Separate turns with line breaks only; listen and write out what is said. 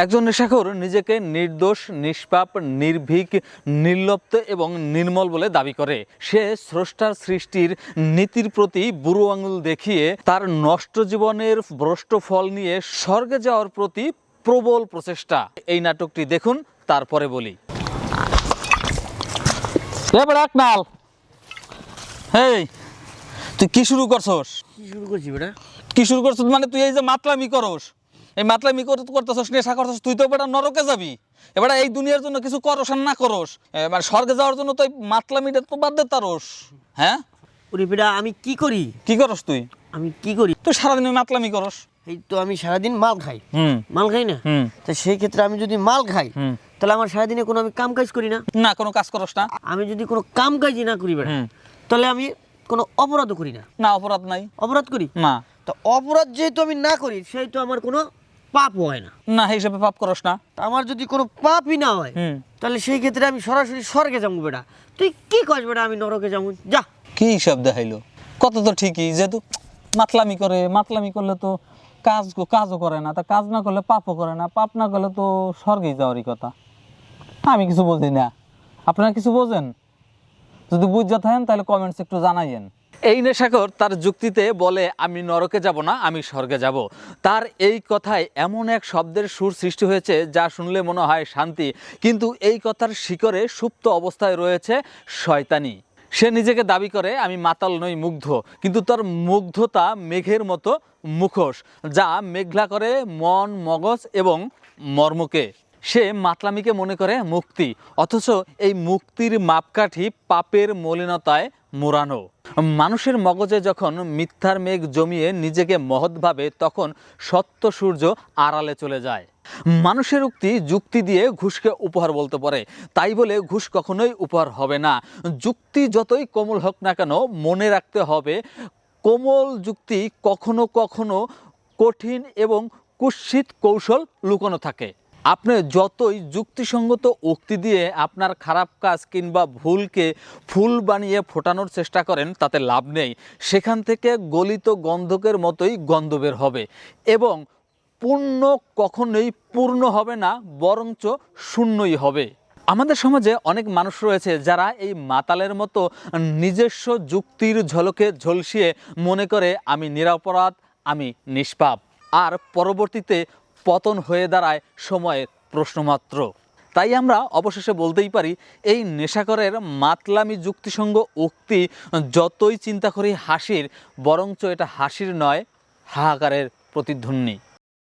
একজন নেশাখোর নিজেকে নির্দোষ নিষ্পাপ নির্ভীক নির্লপ্ত এবং নির্মল বলে দাবি করে। সে স্রষ্টার সৃষ্টির নীতির প্রতি বুড়ো আঙুল দেখিয়ে তার নষ্ট জীবনের ভ্রষ্ট ফল নিয়ে স্বর্গে যাওয়ার প্রতি প্রবল প্রচেষ্টা। এই নাটকটি দেখুন তারপরে বলি। নাল হেই তুই কি শুরু করছস?
কি শুরু করছি বেটা?
কি শুরু করছিস মানে তুই এই যে মাতলামি করস? এই মাতলামি করতে করতেছস নেশা করতেছস তুই তো বেটা নরকে যাবি। এবার এই দুনিয়ার জন্য কিছু করস আর না করস। মানে স্বর্গে যাওয়ার জন্য তো মাতলামিটা তো বাদ দে তারস। হ্যাঁ?
ওরে বেটা আমি কি করি?
কি করস তুই?
আমি কি করি?
তুই সারাদিন মাতলামি করস।
এই তো আমি সারাদিন মাল খাই। মাল খাই না? তা সেই ক্ষেত্রে আমি যদি মাল খাই তাহলে আমার সারাদিনে কোনো আমি কাম কাজ করি না?
না কোনো কাজ করস না।
আমি যদি কোনো কাম কাজই না করি বেটা তাহলে আমি কোনো অপরাধও করি না।
না অপরাধ নাই।
অপরাধ করি?
না।
তো অপরাধ যেহেতু আমি না করি সেহেতু আমার কোনো পাপ হয় না।
না হিসাবে পাপ করস না।
আমার যদি কোনো পাপই না হয় তাহলে সেই ক্ষেত্রে আমি সরাসরি স্বর্গে যাব বেটা। তুই কি কস বেটা আমি নরকে যাব? যা।
কি হিসাব দেখাইলো? কত তো ঠিকই যেহেতু মাতলামি করে মাতলামি করলে তো কাজ কাজও করে না। তা কাজ না করলে পাপও করে না পাপ না করলে তো স্বর্গে যাওয়ারই কথা। আমি কিছু বুঝি না। আপনারা কিছু বোঝেন? যদি বুঝতে থাকেন তাহলে কমেন্টস একটু জানাইয়েন। এই নেশাকর তার যুক্তিতে বলে, আমি নরকে যাব না, আমি স্বর্গে যাব। তার এই কথায় এমন এক শব্দের সুর সৃষ্টি হয়েছে, যা শুনলে মনে হয় শান্তি। কিন্তু এই কথার শিকরে সুপ্ত অবস্থায় রয়েছে শয়তানি। সে নিজেকে দাবি করে, আমি মাতাল নই, মুগ্ধ। কিন্তু তার মুগ্ধতা মেঘের মতো মুখোশ, যা মেঘলা করে মন, মগজ এবং মর্মকে। সে মাতলামিকে মনে করে মুক্তি, অথচ এই মুক্তির মাপকাঠি পাপের মলিনতায় মোড়ানো। মানুষের মগজে যখন মিথ্যার মেঘ জমিয়ে নিজেকে মহৎ ভাবে, তখন সত্য সূর্য আড়ালে চলে যায়। মানুষের উক্তি যুক্তি দিয়ে ঘুষকে উপহার বলতে পারে। তাই বলে ঘুষ কখনোই উপহার হবে না। যুক্তি যতই কোমল হোক না কেন, মনে রাখতে হবে, কোমল যুক্তি কখনো কখনো কঠিন এবং কুৎসিত কৌশল লুকানো থাকে। আপনি যতই যুক্তিসঙ্গত উক্তি দিয়ে আপনার খারাপ কাজ কিংবা ভুলকে ফুল বানিয়ে ফোটানোর চেষ্টা করেন, তাতে লাভ নেই। সেখান থেকে গলিত গন্ধকের মতোই গন্ধ বের হবে এবং পূর্ণ কখনোই পূর্ণ হবে না, বরঞ্চ শূন্যই হবে। আমাদের সমাজে অনেক মানুষ রয়েছে যারা এই মাতালের মতো নিজস্ব যুক্তির ঝলকে ঝলসিয়ে মনে করে, আমি নিরাপরাধ, আমি নিষ্পাপ। আর পরবর্তীতে পতন হয়ে দাঁড়ায় সময়ের প্রশ্নমাত্র। তাই আমরা অবশেষে বলতেই পারি, এই নেশাকরের মাতলামি যুক্তিসঙ্গ উক্তি যতই চিন্তা করি হাসির, বরঞ্চ এটা হাসির নয়, হাহাকারের প্রতিধ্বনি।